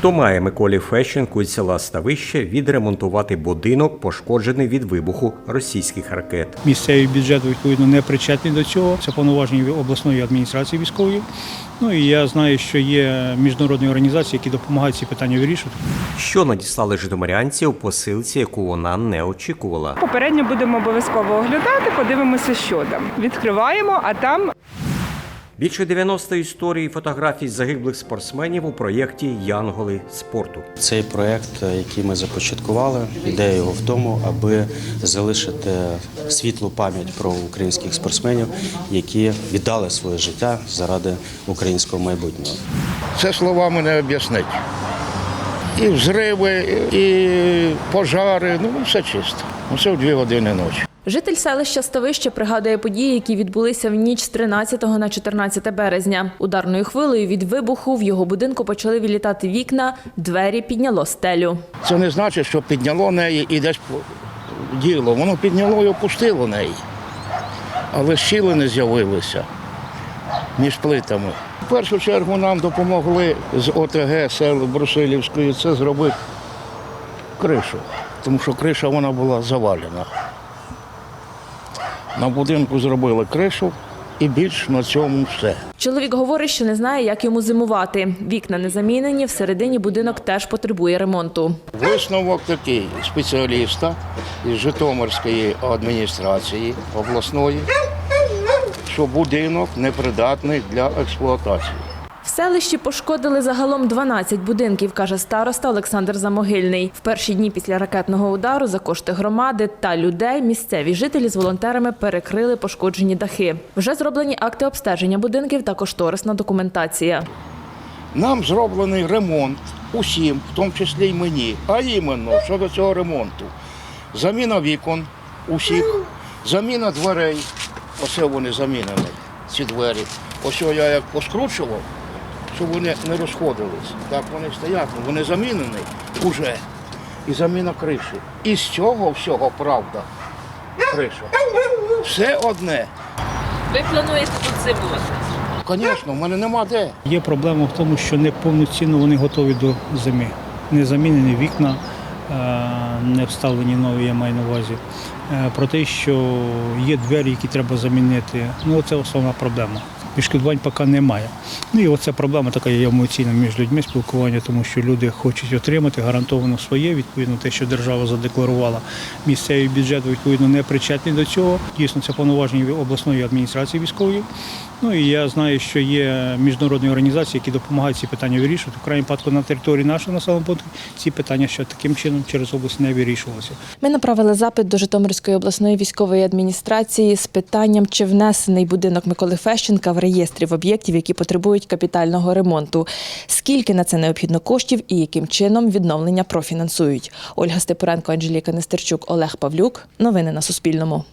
Хто має Миколі Фещенку із села Ставище відремонтувати будинок, пошкоджений від вибуху російських ракет? Місцевий бюджет відповідно не причетний до цього. Це повноваження обласної адміністрації військової. Ну і я знаю, що є міжнародні організації, які допомагають ці питання вирішувати. Що надіслали житомирянці у посилці, яку вона не очікувала? Попередньо будемо обов'язково оглядати, подивимося, що там. Відкриваємо, а там Більше 90 історій і фотографій загиблих спортсменів у проєкті Янголи спорту. Цей проект, е, який ми започаткували, ідея його в тому, аби залишити світлу пам'ять про українських спортсменів, які віддали своє життя заради українського майбутнього. Це словами не об'яснить. І взриви, і пожари, ну все чисто. Усе в дві години ночі. Житель селища Ставище пригадує події, які відбулися в ніч з 13 на 14 березня. Ударною хвилею від вибуху в його будинку почали вилітати вікна, двері підняло стелю. Це не значить, що підняло неї і десь діло. Воно підняло і опустило неї. Але щіли не з'явилися між плитами. В першу чергу нам допомогли з ОТГ сел Брусилівської це зробити кришу, тому що криша вона була завалена. На будинку зробили кришу і більш на цьому все. Чоловік говорить, що не знає, як йому зимувати. Вікна не замінені, всередині будинок теж потребує ремонту. Висновок такий спеціаліста із Житомирської адміністрації обласної, що будинок непридатний для експлуатації. В селищі пошкодили загалом 12 будинків, каже староста Олександр Замогильний. В перші дні після ракетного удару за кошти громади та людей місцеві жителі з волонтерами перекрили пошкоджені дахи. Вже зроблені акти обстеження будинків та кошторисна документація. Нам зроблений ремонт усім, в тому числі й мені. А іменно щодо цього ремонту. Заміна вікон усіх, заміна дверей. Оце вони замінені, ці двері. Ось я як поскручував, щоб вони не розходились. Так вони стоять, ну, вони замінені уже. І заміна криші. І з цього всього правда. Криша. Все одне. Ви плануєте тут зимувати? Звісно, в мене нема де. Є проблема в тому, що не повноцінно вони готові до зими. Не замінені вікна, е, не вставлені нові, я маю на увазі. Е, Про те, що є двері, які треба замінити. Ну, це основна проблема. Відшкодувань поки немає. Ну і оця проблема така є емоційна між людьми спілкування, тому що люди хочуть отримати гарантовано своє, відповідно, те, що держава задекларувала. Місцевий бюджет відповідно не причетний до цього. Дійсно, це повноваження обласної адміністрації військової. Ну і я знаю, що є міжнародні організації, які допомагають ці питання вирішувати. В крайньому випадку на території нашого населеного пункту ці питання ще таким чином через область не вирішувалися. Ми направили запит до Житомирської обласної військової адміністрації з питанням, чи внесений будинок Миколи Фещенка в реєстрів об'єктів, які потребують капітального ремонту. Скільки на це необхідно коштів і яким чином відновлення профінансують? Ольга Степуренко, Анжеліка Нестерчук, Олег Павлюк. Новини на Суспільному.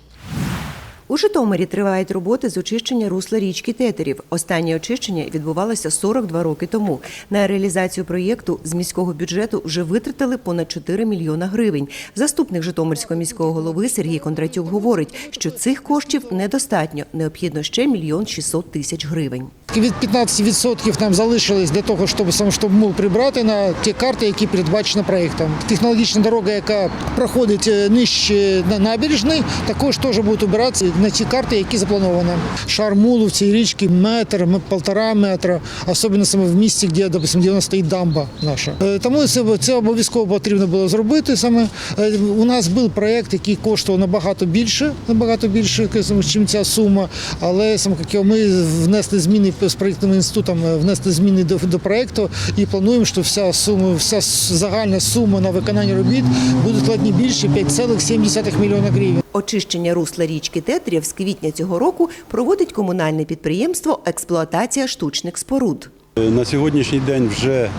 У Житомирі тривають роботи з очищення русла річки Тетерів. Останнє очищення відбувалося 42 роки тому. На реалізацію проєкту з міського бюджету вже витратили понад 4 мільйона гривень. Заступник Житомирського міського голови Сергій Кондратюк говорить, що цих коштів недостатньо. Необхідно ще мільйон 600 тисяч гривень. Від 15% нам залишилось для того, щоб щоб мул прибрати на ті карти, які передбачені проєктом. Технологічна дорога, яка проходить е, нижче на набережний, також теж буде обиратися на ті карти, які заплановані. Шар мулу в цій річці метр, полтора метра, особливо саме в місці, де, допустим, де у нас стоїть дамба наша. Е, Тому це, це обов'язково потрібно було зробити. Саме Е, у нас був проєкт, який коштував набагато більше, набагато більше, ніж ця сума. Але саме ми внесли зміни з проєктним інститутом, е, внесли зміни до, до проєкту і плануємо, що вся сума, вся загальна сума на виконання робіт буде складні більше 5,7 мільйона гривень. Очищення русла річки Тетерів з квітня цього року проводить комунальне підприємство Експлуатація штучних споруд. На сьогоднішній день вже е,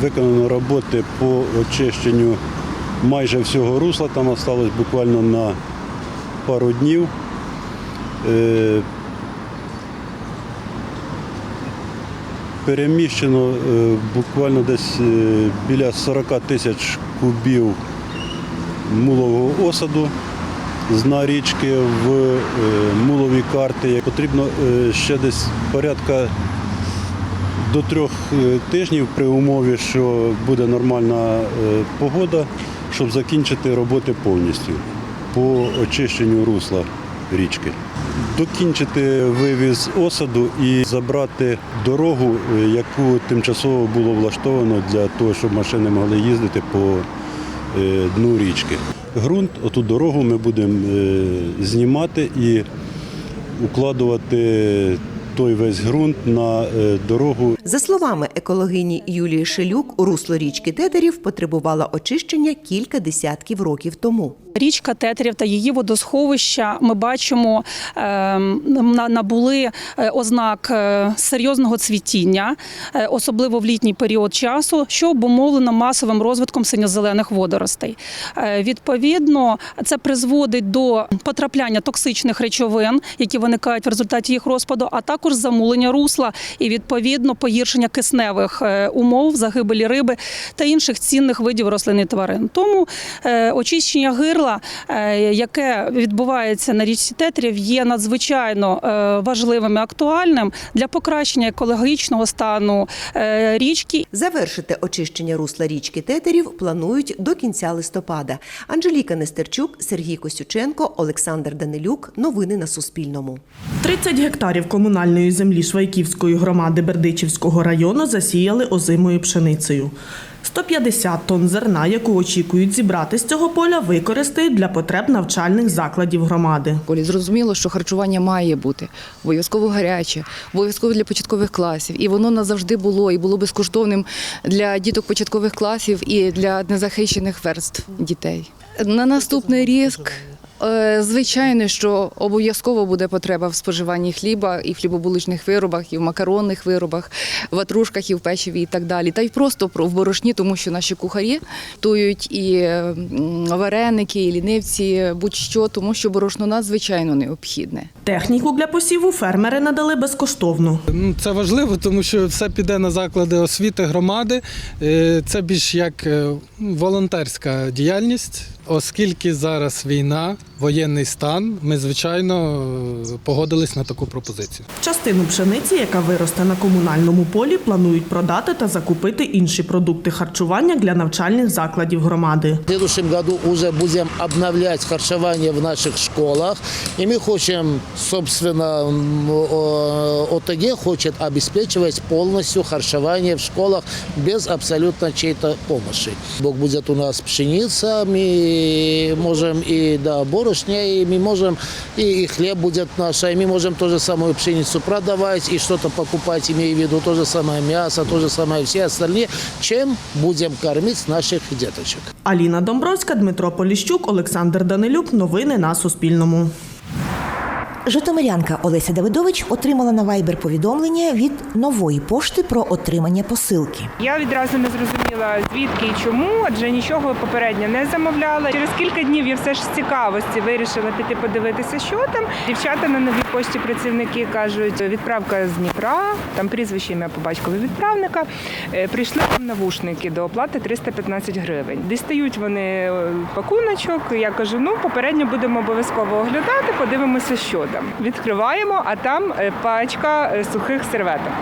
виконано роботи по очищенню майже всього русла. Там залишилось буквально на пару днів. Переміщено е, буквально десь е, біля 40 тисяч кубів мулового осаду з дна річки в е, мулові карти. Потрібно ще десь порядка до трьох тижнів при умові, що буде нормальна погода, щоб закінчити роботи повністю по очищенню русла річки. Докінчити вивіз осаду і забрати дорогу, яку тимчасово було влаштовано для того, щоб машини могли їздити по е, дну річки. Грунт, оту дорогу ми будемо е, знімати і укладувати той весь ґрунт на е, дорогу За словами екологині Юлії Шелюк, русло річки Тетерів потребувало очищення кілька десятків років тому. Річка Тетерів та її водосховища ми бачимо ем, набули е, ознак е, серйозного цвітіння, е, особливо в літній період часу, що обумовлено масовим розвитком синьо-зелених водоростей. Відповідно, це призводить до потрапляння токсичних речовин, які виникають в результаті їх розпаду, а також замулення русла і відповідно погіршення кисневих умов, загибелі риби та інших цінних видів рослин і тварин. Тому очищення гирла, е, яке відбувається на річці Тетрів, є надзвичайно е, важливим і актуальним для покращення екологічного стану е, річки Завершити очищення русла річки Тетерів планують до кінця листопада. Анжеліка Нестерчук, Сергій Косюченко, Олександр Данилюк. Новини на Суспільному. 30 гектарів комунальної землі Швайківської громади Бердичівського району засіяли озимою пшеницею. 150 тонн зерна, яку очікують зібрати з цього поля, використають для потреб навчальних закладів громади. Полі зрозуміло, що харчування має бути обов'язково гаряче, обов'язково для початкових класів. І воно назавжди було і було безкоштовним для діток початкових класів і для незахищених верств дітей. На наступний рік. Е, Звичайно, що обов'язково буде потреба в споживанні хліба і в хлібобуличних виробах, і в макаронних виробах, в ватрушках, і в печиві, і так далі. Та й просто про- в борошні, тому що наші кухарі готують і вареники, і лінивці, будь-що, тому що борошно надзвичайно необхідне. Техніку для посіву фермери надали безкоштовно. Ну, Це важливо, тому що все піде на заклади освіти громади. Е, Це більш як е, волонтерська діяльність, оскільки зараз війна, воєнний стан. Ми звичайно погодились на таку пропозицію. Частину пшениці, яка виросте на комунальному полі, планують продати та закупити інші продукти харчування для навчальних закладів громади. В следующем году уже будем обновлять харчевание в наших школах. И мы хотим, собственно, ОТГ хочет обеспечивать полностью харчевание в школах без абсолютно чьей-то помощи. Бог будет у нас пшеница, мы можем и да, борошня, и мы можем, и, и хлеб будет наш, и мы можем ту же самую пшеницу продавать и что-то покупать, имея в виду то же самое мясо, то же самое все остальные, чем будем кормить наших деточек. Аліна Домбровська, Дмитро Поліщук, Олександр Данилюк. Новини на Суспільному. Житомирянка Олеся Давидович отримала на Viber повідомлення від нової пошти про отримання посилки. Я відразу не зрозуміла звідки і чому, адже нічого попередньо не замовляла. Через кілька днів я все ж з цікавості вирішила піти подивитися, що там. Дівчата на новій пошті працівники кажуть, відправка з Дніпра, там прізвище ім'я по батькові відправника. Е, Прийшли там навушники до оплати 315 гривень. Дістають вони е, пакуночок. Я кажу, ну попередньо будемо обов'язково оглядати, подивимося, що там. Відкриваємо, а там е, пачка е, сухих серветок.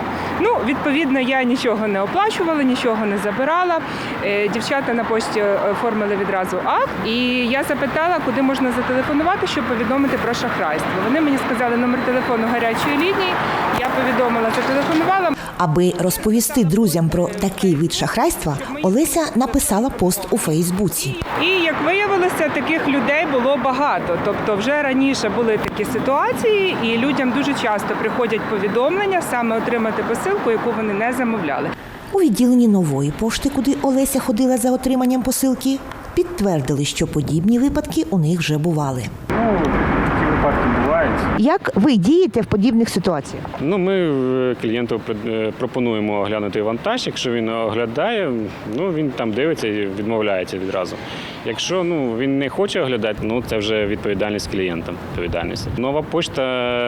Ну, відповідно, я нічого не оплачувала, нічого не забирала. Е, Дівчата на пошті оформили відразу акт, і я запитала, куди можна зателефонувати, щоб повідомити про шахрайство. Вони мені сказали номер телефону гарячої лінії. Я повідомила, зателефонувала. Аби розповісти друзям про такий вид шахрайства, Олеся написала пост у Фейсбуці. І як виявилося, таких людей було багато. Тобто, вже раніше були такі ситуації, і людям дуже часто приходять повідомлення саме отримати посилку, яку вони не замовляли. У відділенні нової пошти, куди Олеся ходила за отриманням посилки, підтвердили, що подібні випадки у них вже бували. Ну, такі випадки бувають. Як ви дієте в подібних ситуаціях? Ну, ми е, клієнту е, пропонуємо оглянути вантаж. Якщо він оглядає, ну він там дивиться і відмовляється відразу. Якщо ну він не хоче оглядати, ну це вже відповідальність клієнта. Відповідальність. Нова почта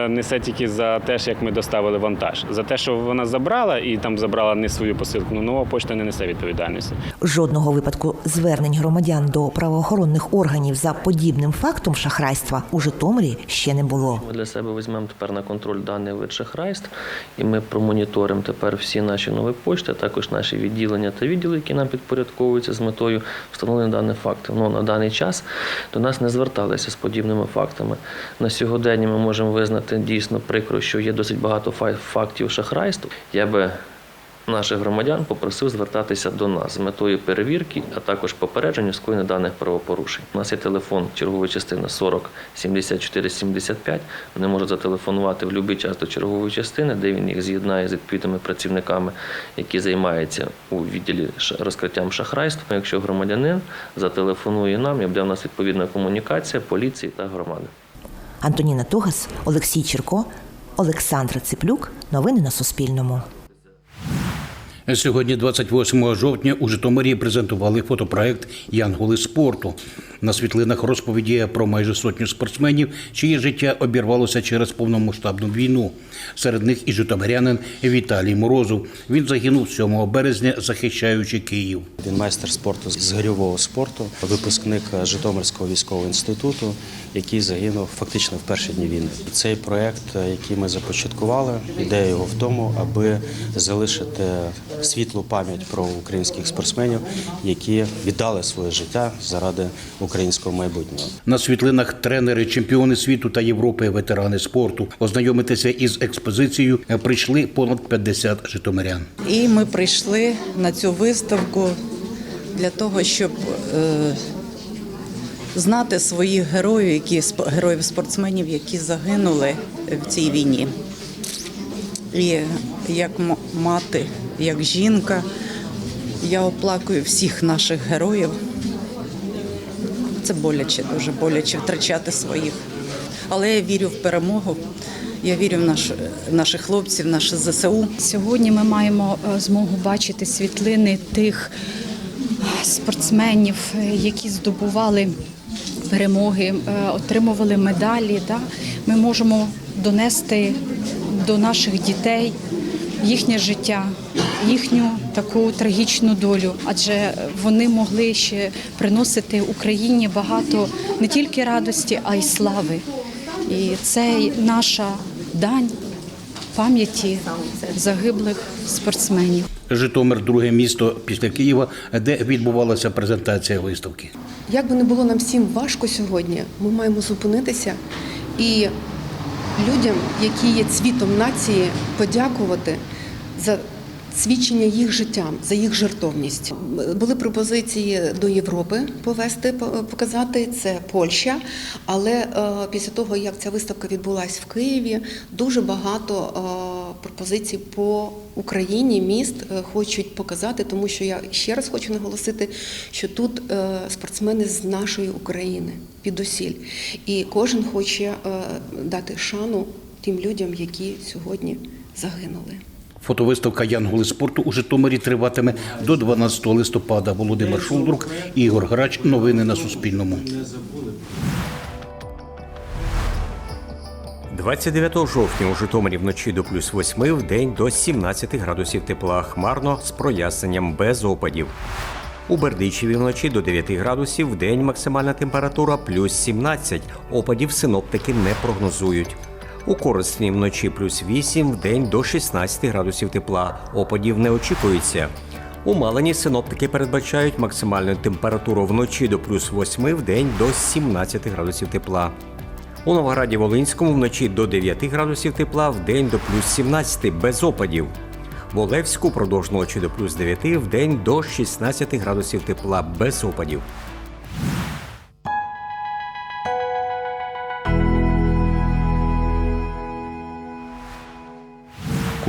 несе тільки за те, як ми доставили вантаж. За те, що вона забрала і там забрала не свою посилку. Ну нова почта не несе відповідальності. Жодного випадку звернень громадян до правоохоронних органів за подібним фактом шахрайства у Житомирі ще не було. Ми для себе візьмемо тепер на контроль даний вид шахрайств, і ми промоніторимо тепер всі наші нові почти, а також наші відділення та відділи, які нам підпорядковуються з метою встановлення даних фактів. Ну на даний час до нас не зверталися з подібними фактами. На сьогодення ми можемо визнати дійсно прикро, що є досить багато фактів шахрайств. Я би наших громадян попросив звертатися до нас з метою перевірки, а також попередження скоєння даних правопорушень. У нас є телефон чергової частини 40 74 75. Вони можуть зателефонувати в будь-який час до чергової частини, де він їх з'єднає з відповідними працівниками, які займаються у відділі розкриттям шахрайства. Якщо громадянин зателефонує нам, і буде у нас відповідна комунікація поліції та громади. Антоніна Тугас, Олексій Черко, Олександра Циплюк. Новини на Суспільному. Сьогодні, 28 жовтня, у Житомирі презентували фотопроект Янголи спорту. На світлинах розповіді про майже сотню спортсменів, чиє життя обірвалося через повномасштабну війну. Серед них і житомирянин Віталій Морозов. Він загинув 7 березня, захищаючи Київ. Він майстер спорту з гирьового спорту, випускник Житомирського військового інституту, який загинув фактично в перші дні війни. Цей проект, який ми започаткували, ідея його в тому, аби залишити світлу пам'ять про українських спортсменів, які віддали своє життя заради українського майбутнього. На світлинах тренери, чемпіони світу та Європи, ветерани спорту. Ознайомитися із експозицією прийшли понад 50 житомирян. І ми прийшли на цю виставку для того, щоб е, знати своїх героїв, які героїв спортсменів, які загинули в цій війні. І як мати, як жінка, я оплакую всіх наших героїв. Це боляче, дуже боляче втрачати своїх. Але я вірю в перемогу. Я вірю в наш, наших хлопців, наше ЗСУ. Сьогодні ми маємо е, змогу бачити світлини тих спортсменів, е, які здобували перемоги, е, отримували медалі. Да? Ми можемо донести до наших дітей їхнє життя, їхню таку трагічну долю, адже вони могли ще приносити Україні багато не тільки радості, а й слави. І це наша дань пам'яті загиблих спортсменів. Житомир друге місто після Києва, де відбувалася презентація виставки. Як би не було нам всім важко сьогодні, ми маємо зупинитися і людям, які є цвітом нації, подякувати за свідчення їх життям, за їх жертовність. Були пропозиції до Європи повести, показати це Польща. Але е, після того, як ця виставка відбулася в Києві, дуже багато е, пропозицій по Україні міст е, хочуть показати, тому що я ще раз хочу наголосити, що тут спортсмени з нашої України підусіль, і кожен хоче дати шану тим людям, які сьогодні загинули. Фотовиставка Янголи спорту у Житомирі триватиме до 12 листопада. Володимир Шулдрук, Ігор Грач. Новини на Суспільному. 29 жовтня у Житомирі вночі до плюс 8, в день до 17 градусів тепла. Хмарно з проясненням без опадів. У Бердичеві вночі до 9 градусів, в день максимальна температура плюс 17. Опадів синоптики не прогнозують. У Коростені вночі плюс 8, в день до 16 градусів тепла. Опадів не очікується. У Малині синоптики передбачають максимальну температуру вночі до плюс 8, в день до 17 градусів тепла. У Новограді Волинському вночі до 9 градусів тепла, в день до плюс 17 без опадів. В Олевську впродовж ночі до плюс 9, в день до 16 градусів тепла без опадів.